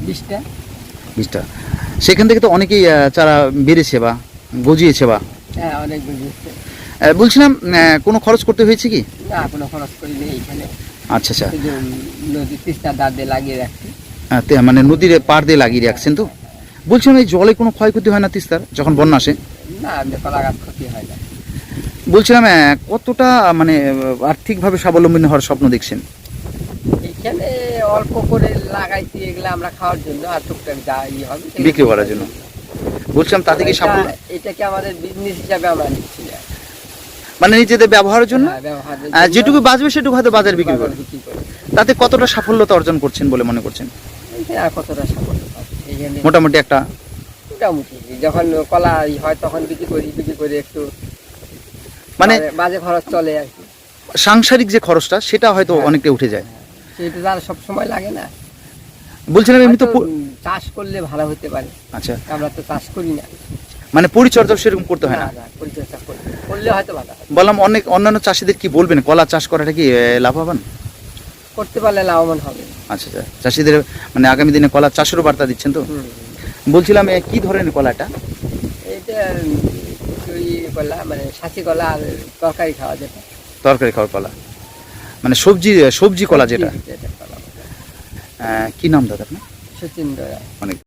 বিশটা। বীজটা সেখান থেকে তো অনেকেই চারা বেড়েছে বা গজিয়েছে বা? হ্যাঁ অনেক আহ, বলছিলাম কোনো খরচ করতে হয়েছে কি? না কোনো খরচ করিনি এইখানে। আচ্ছা আচ্ছা। নদীর তিস্তার দাঁত দিয়ে লাগিয়ে রাখছি। তে- মানে নদীর পার দিয়ে লাগিয়ে রাখছেন তো? বলছিলাম এই জলে কোনো ক্ষয়ক্ষতি হয় না তিস্তার যখন বন্যা আসে? না আমাদের ক্ষতি হয় না। বলছিলাম কতটা মানে আর্থিকভাবে স্বাবলম্বী হওয়ার স্বপ্ন দেখছেন? এইখানে অল্প করে লাগাইছি এগুলো আমরা খাওয়ার জন্য আর টুকটাক যা ইয়ে হবে বিক্রি করার জন্য। বলছিলাম তাতে কি সাফল্য? এটাকে আমাদের বিজনেস হিসাবে আমরা নিচ্ছি। না মানে নিজেদের ব্যবহারের জন্য? হ্যাঁ, যেটুকু বাঁচবে সেটুকু হয়তো বাজারে বিক্রি করে। তাতে কতটা সাফল্যতা অর্জন করছেন বলে মনে করছেন? আর কতটা সাফল্য মোটামুটি একটা মোটামুটি। যখন কলা হয় তখন বিক্রি করি বিক্রি করে একটু মানে বাজে- বাজে খরচ চলে আর কি। সাংসারিক যে খরচটা সেটা হয়তো হ্যাঁ। অনেকটা উঠে যায়। সেটা তার সব সময় লাগে না। বলছিলাম এমনি তো চাষ করলে ভালো হতে পারে। আচ্ছা। আমরা তো চাষ করি না। মানে পরিচর্যা সেরকম করতে হয় না? পরিচর্যা করি। করলে হয়তো ভালো বললাম অনেক অন্যান্য চাষিদের কি বলবেন? কলা চাষ করাটা কি লাভবান? করতে পারলে লাভবান হবে। আচ্ছা আচ্ছা। চাষিদের মানে আগামী দিনে কলা চাষেরও বার্তা দিচ্ছেন তো? বলছিলাম কি ধরনের কলাটা? ইয়ে কলা মানে সাঁচি কলা আর তরকারি খাওয়া যেটা। তরকারি খাওয়ার কলা। মানে সবজি সবজি কলা যেটা। কি নাম দাদা আপনার? সচিন অনেক